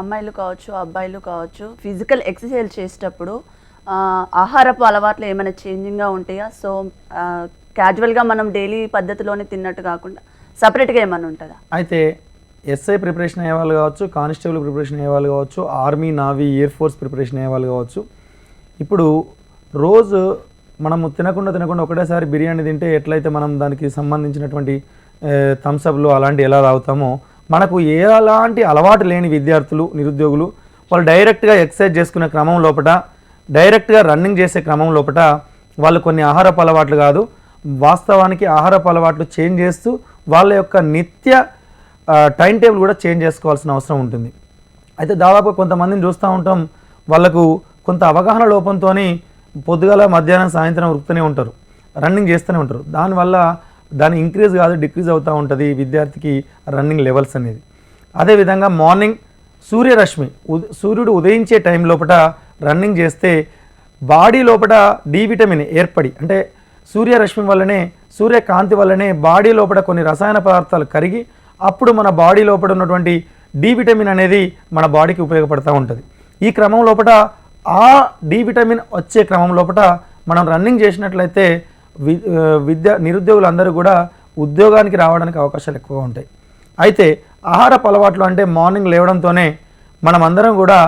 అమ్మాయిలు కావచ్చు అబ్బాయిలు కావచ్చు ఫిజికల్ ఎక్సర్సైజ్ చేసేటప్పుడు ఆహారపు అలవాట్లు ఏమైనా చేంజింగ్గా ఉంటాయా? సో క్యాజువల్గా మనం డైలీ పద్ధతిలోనే తిన్నట్టు కాకుండా సపరేట్గా ఏమైనా ఉంటుందా? అయితే ఎస్ఐ ప్రిపరేషన్ అయ్యే వాళ్ళు కావచ్చు కానిస్టేబుల్ ప్రిపరేషన్ అయ్యే వాళ్ళు కావచ్చు army navy air force preparation అయ్యే వాళ్ళు కావచ్చు. ఇప్పుడు రోజు మనము తినకుండా తినకుండా ఒకటేసారి బిర్యానీ తింటే ఎట్లయితే మనం దానికి సంబంధించినటువంటి థమ్స్అప్లు అలాంటివి ఎలా తాగుతామో మనకు ఎలాంటి అలవాటు లేని విద్యార్థులు నిరుద్యోగులు వాళ్ళు డైరెక్ట్గా ఎక్సర్సైజ్ చేసుకునే క్రమం లోపల డైరెక్ట్గా రన్నింగ్ చేసే క్రమం లోపల వాళ్ళు కొన్ని ఆహారపు అలవాట్లు కాదు వాస్తవానికి ఆహారపు అలవాట్లు చేంజ్ చేస్తూ వాళ్ళ యొక్క నిత్య టైం టేబుల్ కూడా చేంజ్ చేసుకోవాల్సిన అవసరం ఉంటుంది. అయితే దాదాపు కొంతమందిని చూస్తూ ఉంటాం వాళ్ళకు కొంత అవగాహన లోపంతో పొద్దుగల మధ్యాహ్నం సాయంత్రం ఉరుకుతూనే ఉంటారు రన్నింగ్ చేస్తూనే ఉంటారు. దానివల్ల దాని ఇంక్రీజ్ కాదు డిక్రీజ్ అవుతూ ఉంటుంది విద్యార్థికి రన్నింగ్ లెవెల్స్ అనేది. అదేవిధంగా మార్నింగ్ సూర్యరశ్మి సూర్యుడు ఉదయించే టైం లోపల రన్నింగ్ చేస్తే బాడీ లోపల డి విటమిన్ ఏర్పడి అంటే సూర్యరశ్మి వల్లనే సూర్యకాంతి వల్లనే బాడీ లోపల కొన్ని రసాయన పదార్థాలు కరిగి అప్పుడు మన బాడీ లోపల ఉన్నటువంటి డి విటమిన్ అనేది మన బాడీకి ఉపయోగపడుతూ ఉంటుంది. ఈ క్రమం లోపల ఆ డి విటమిన్ వచ్చే క్రమం లోపల మనం రన్నింగ్ చేసినట్లయితే విద్య నిరుద్యోగులందరూ కూడా ఉద్యోగానికి రావడానికి అవకాశాలు ఎక్కువగా ఉంటాయి. అయితే ఆహారపు అలవాట్లు అంటే మార్నింగ్ లేవడంతోనే మనం అందరం కూడా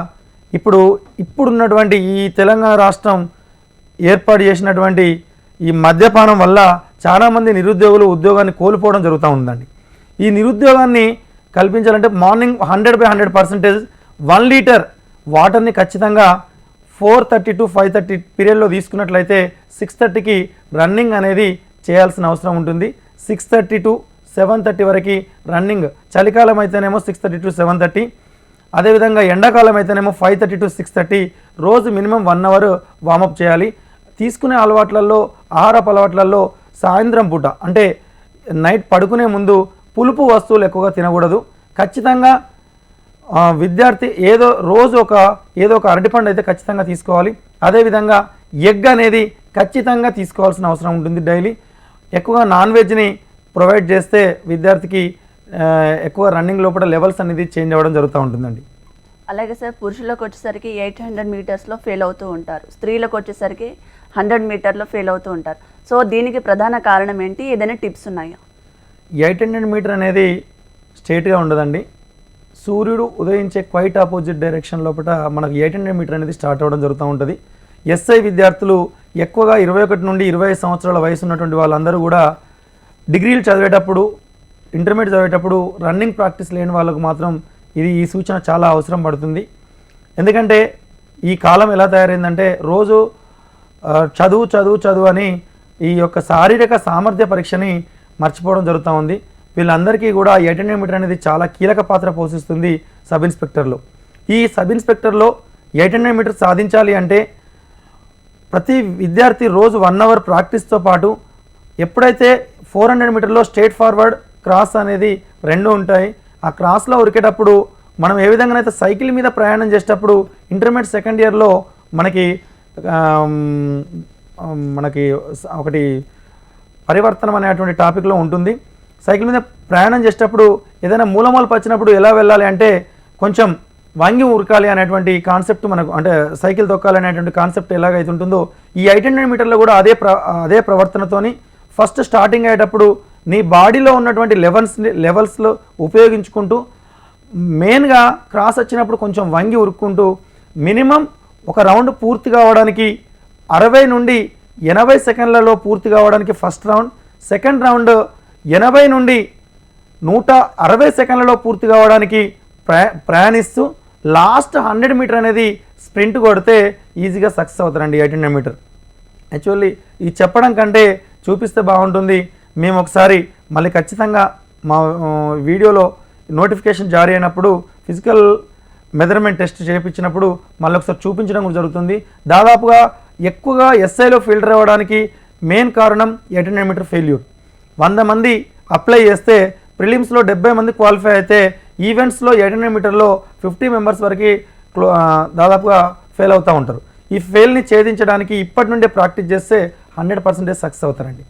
ఇప్పుడు ఇప్పుడున్నటువంటి ఈ తెలంగాణ రాష్ట్రం ఏర్పాటు చేసినటువంటి ఈ మద్యపానం వల్ల చాలామంది నిరుద్యోగులు ఉద్యోగాన్ని కోల్పోవడం జరుగుతూ ఉందండి. ఈ నిరుద్యోగాన్ని కల్పించాలంటే morning hundred by hundred percentage one litre వాటర్ని ఖచ్చితంగా four thirty to five thirty పీరియడ్లో తీసుకున్నట్లయితే సిక్స్ థర్టీకి రన్నింగ్ అనేది చేయాల్సిన అవసరం ఉంటుంది. Six thirty to seven thirty వరకు రన్నింగ్ చలికాలం అయితేనేమో six thirty to seven thirty. అదేవిధంగా ఎండాకాలం అయితేనేమో five thirty to six thirty. రోజు minimum one hour warm up చేయాలి. తీసుకునే అలవాట్లలో ఆహారపు అలవాట్లలో సాయంత్రం పూట అంటే నైట్ పడుకునే ముందు పులుపు వస్తువులు ఎక్కువగా తినకూడదు. ఖచ్చితంగా విద్యార్థి ఏదో రోజు ఒక ఏదో ఒక అరటిపండు అయితే ఖచ్చితంగా తీసుకోవాలి. అదేవిధంగా ఎగ్ అనేది ఖచ్చితంగా తీసుకోవాల్సిన అవసరం ఉంటుంది డైలీ. ఎక్కువగా నాన్ వెజ్ని ప్రొవైడ్ చేస్తే విద్యార్థికి ఎక్కువ రన్నింగ్ లోపల లెవెల్స్ అనేది చేంజ్ అవ్వడం జరుగుతూ ఉంటుందండి. అలాగే సార్ పురుషులకు వచ్చేసరికి ఎయిట్ హండ్రెడ్ మీటర్స్లో ఫెయిల్ అవుతూ ఉంటారు. స్త్రీలకు వచ్చేసరికి హండ్రెడ్ మీటర్లో ఫెయిల్ అవుతూ ఉంటారు. సో దీనికి ప్రధాన కారణం ఏంటి? ఏదైనా టిప్స్ ఉన్నాయా? ఎయిట్ హండ్రెడ్ మీటర్ అనేది స్ట్రేట్గా ఉండదండి. సూర్యుడు ఉదయించే క్వైట్ ఆపోజిట్ డైరెక్షన్ లోపల మనకు ఎయిట్ హండ్రెడ్ మీటర్ అనేది స్టార్ట్ అవ్వడం జరుగుతూ ఉంటుంది. ఎస్ఐ విద్యార్థులు ఎక్కువగా ఇరవై ఒకటి నుండి ఇరవై ఐదు సంవత్సరాల వయసు ఉన్నటువంటి వాళ్ళందరూ కూడా డిగ్రీలు చదివేటప్పుడు ఇంటర్మీడియట్ చదివేటప్పుడు రన్నింగ్ ప్రాక్టీస్ లేని వాళ్ళకు మాత్రం ఇది ఈ సూచన చాలా అవసరం పడుతుంది. ఎందుకంటే ఈ కాలం ఎలా తయారైందంటే రోజు చదువు చదువు చదువు అని ఈ యొక్క శారీరక సామర్థ్య పరీక్షని మర్చిపోవడం జరుగుతూ ఉంది. వీళ్ళందరికీ కూడా ఎయిట్ మీటర్ అనేది చాలా కీలక పాత్ర పోషిస్తుంది సబ్ ఇన్స్పెక్టర్లో. ఈ సబ్ ఇన్స్పెక్టర్లో ఎయిట్ మీటర్ సాధించాలి అంటే ప్రతి విద్యార్థి రోజు వన్ అవర్ ప్రాక్టీస్తో పాటు ఎప్పుడైతే ఫోర్ హండ్రెడ్ మీటర్లో స్ట్రేట్ ఫార్వర్డ్ క్రాస్ అనేది రెండు ఉంటాయి ఆ క్రాస్లో ఉరికేటప్పుడు మనం ఏ విధంగానైతే సైకిల్ మీద ప్రయాణం చేసేటప్పుడు ఇంటర్మీడియట్ సెకండ్ ఇయర్లో మనకి మనకి ఒకటి పరివర్తనం అనేటువంటి టాపిక్లో ఉంటుంది. సైకిల్ మీద ప్రయాణం చేసేటప్పుడు ఏదైనా మూలమూలపు వచ్చినప్పుడు ఎలా వెళ్ళాలి అంటే కొంచెం వంగి ఉరకాలి అనేటువంటి కాన్సెప్ట్ మనకు అంటే సైకిల్ తొక్కాలి అనేటువంటి కాన్సెప్ట్ ఎలాగైతే ఉంటుందో ఈ ఎయిట్ హండ్రెడ్ మీటర్లో కూడా అదే ప్ర అదే ప్రవర్తనతోని ఫస్ట్ స్టార్టింగ్ అయ్యేటప్పుడు నీ బాడీలో ఉన్నటువంటి లెవెల్స్ లెవెల్స్లో ఉపయోగించుకుంటూ మెయిన్గా క్రాస్ వచ్చినప్పుడు కొంచెం వంగి ఉరుక్కుంటూ మినిమం ఒక రౌండ్ పూర్తి కావడానికి అరవై నుండి ఎనభై సెకండ్లలో పూర్తి కావడానికి ఫస్ట్ రౌండ్ సెకండ్ రౌండ్ ఎనభై నుండి నూట అరవై సెకండ్లలో పూర్తి కావడానికి ప్రయా ప్రయాణిస్తూ లాస్ట్ హండ్రెడ్ మీటర్ అనేది స్ప్రింట్ కొడితే ఈజీగా సక్సెస్ అవుతారండి ఎయిట్ హండ్రెడ్ మీటర్. యాక్చువల్లీ ఇది చెప్పడం కంటే చూపిస్తే బాగుంటుంది. మేము ఒకసారి మళ్ళీ ఖచ్చితంగా మా వీడియోలో నోటిఫికేషన్ జారీ అయినప్పుడు ఫిజికల్ మెజర్మెంట్ టెస్ట్ చేయించినప్పుడు మళ్ళీ ఒకసారి చూపించడం కూడా జరుగుతుంది. దాదాపుగా ఎక్కువగా ఎస్ఐలో ఫిల్టర్ అవ్వడానికి మెయిన్ కారణం ఎయిట్ హండ్రెడ్ మీటర్ ఫెయిల్యూర్. వంద మంది అప్లై చేస్తే ప్రిలిమ్స్లో డెబ్బై మంది క్వాలిఫై అయితే ఈవెంట్స్లో ఎయిట్ హండ్రెడ్ మీటర్లో ఫిఫ్టీ మెంబర్స్ వరకు క్లో దాదాపుగా ఫెయిల్ అవుతూ ఉంటారు. ఈ ఫెయిల్ని ఛేదించడానికి ఇప్పటి నుండే ప్రాక్టీస్ చేస్తే హండ్రెడ్ పర్సెంటేజ్ సక్సెస్ అవుతారండి.